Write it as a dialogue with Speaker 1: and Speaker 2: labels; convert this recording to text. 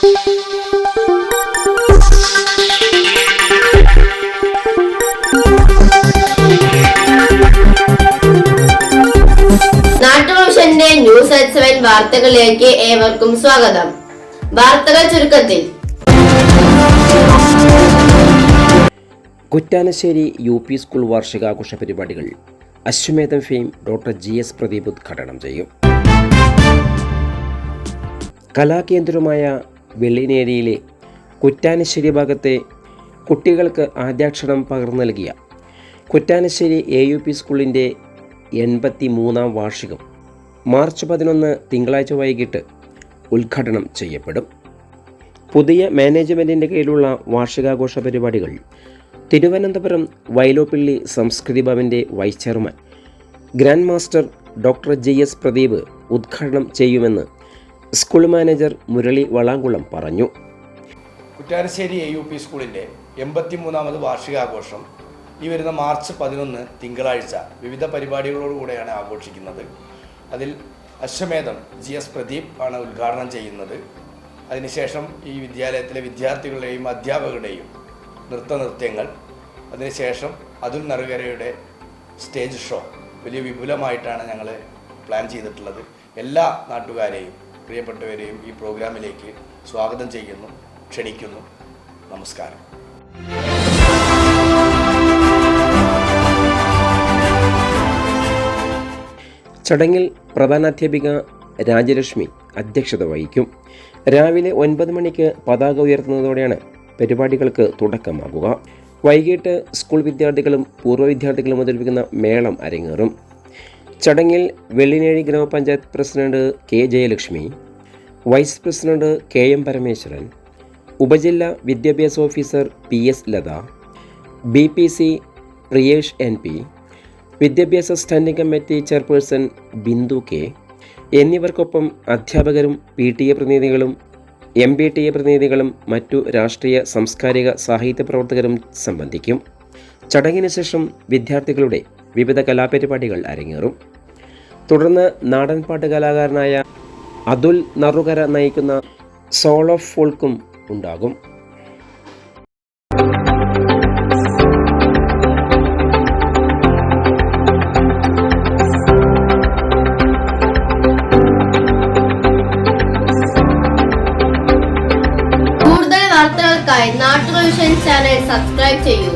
Speaker 1: നാട്ടുഭൂഷന്റെ news at seven വാർത്തകളിലേക്ക് ഏവർക്കും സ്വാഗതം. വാർത്തകൾ ചുരുക്കത്തിൽ.
Speaker 2: കുറ്റാനശ്ശേരി യു പി സ്കൂൾ വാർഷികാഘോഷ പരിപാടികൾ. Ashwamedham fame doctor G S Pradeep ഉദ്ഘാടനം ചെയ്യും. കലാകേന്ദ്രമായ വെള്ളിനേരിയിലെ കുറ്റാനശ്ശേരി ഭാഗത്തെ കുട്ടികൾക്ക് ആദ്യാക്ഷരം പകർന്നു നൽകിയ കുറ്റാനശ്ശേരി എ യു പി സ്കൂളിന്റെ എൺപത്തി മൂന്നാം വാർഷികം മാർച്ച് പതിനൊന്ന് തിങ്കളാഴ്ച വൈകിട്ട് ഉദ്ഘാടനം ചെയ്യപ്പെടും. പുതിയ മാനേജ്മെന്റിന്റെ കീഴിലുള്ള വാർഷികാഘോഷ പരിപാടികൾ തിരുവനന്തപുരം വൈലോപ്പിള്ളി സംസ്കൃതി ഭവന്റെ vice chairman grand master doctor G S Pradeep ഉദ്ഘാടനം ചെയ്യുമെന്ന് സ്കൂൾ മാനേജർ മുരളി വളാങ്കുളം പറഞ്ഞു.
Speaker 3: കുറ്റാരശ്ശേരി എ യു പി സ്കൂളിന്റെ എൺപത്തിമൂന്നാമത് വാർഷികാഘോഷം ഈ വരുന്ന മാർച്ച് പതിനൊന്ന് തിങ്കളാഴ്ച വിവിധ പരിപാടികളോടുകൂടെയാണ് ആഘോഷിക്കുന്നത്. അതിൽ അശ്വമേധം ജി എസ് പ്രദീപ് ആണ് ഉദ്ഘാടനം ചെയ്യുന്നത്. അതിനുശേഷം ഈ വിദ്യാലയത്തിലെ വിദ്യാർത്ഥികളുടെയും അധ്യാപകരുടെയും നൃത്ത നൃത്യങ്ങൾ അതിനുശേഷം അതുൽ നറുകരയുടെ സ്റ്റേജ് ഷോ. വലിയ വിപുലമായിട്ടാണ് ഞങ്ങൾ പ്ലാൻ ചെയ്തിട്ടുള്ളത്. എല്ലാ നാട്ടുകാരെയും പ്രിയപ്പെട്ടവരെയും ഈ പ്രോഗ്രാമിലേക്ക് സ്വാഗതം ചെയ്യുന്നു ക്ഷണിക്കുന്നു. നമസ്കാരം.
Speaker 2: ചടങ്ങിൽ പ്രധാനാധ്യാപിക രാജലക്ഷ്മി അധ്യക്ഷത വഹിക്കും. രാവിലെ ഒൻപത് മണിക്ക് പതാക ഉയർത്തുന്നതോടെയാണ് പരിപാടികൾക്ക് തുടക്കമാകുക. വൈകിട്ട് സ്കൂൾ വിദ്യാർത്ഥികളും പൂർവ വിദ്യാർത്ഥികളും അവതരിപ്പിക്കുന്ന മേളം അരങ്ങേറും. ചടങ്ങിൽ Vellinezhi grama panchayat president K Jayalakshmi vice president K M Parameswaran ഉപജില്ലാ വിദ്യാഭ്യാസ officer P S Latha B P C Priyesh N P വിദ്യാഭ്യാസ standing committee chairperson Bindu K എന്നിവർക്കൊപ്പം അധ്യാപകരും പി ടി എ പ്രതിനിധികളും എം ബി ടി എ പ്രതിനിധികളും മറ്റു രാഷ്ട്രീയ സാംസ്കാരിക സാഹിത്യ പ്രവർത്തകരും സംബന്ധിക്കും. ചടങ്ങിന് ശേഷം വിദ്യാർത്ഥികളുടെ വിവിധ കലാപരിപാടികൾ അരങ്ങേറും. തുടർന്ന് നാടൻപാട്ട് കലാകാരനായ അതുൽ നറുകര നയിക്കുന്ന സോൾ ഓഫ് ഫോൾക്കും ഉണ്ടാകും.
Speaker 1: കൂടുതൽ വാർത്തകൾക്കായി നാട്ടുകൾ ചാനൽ സബ്സ്ക്രൈബ് ചെയ്യൂ.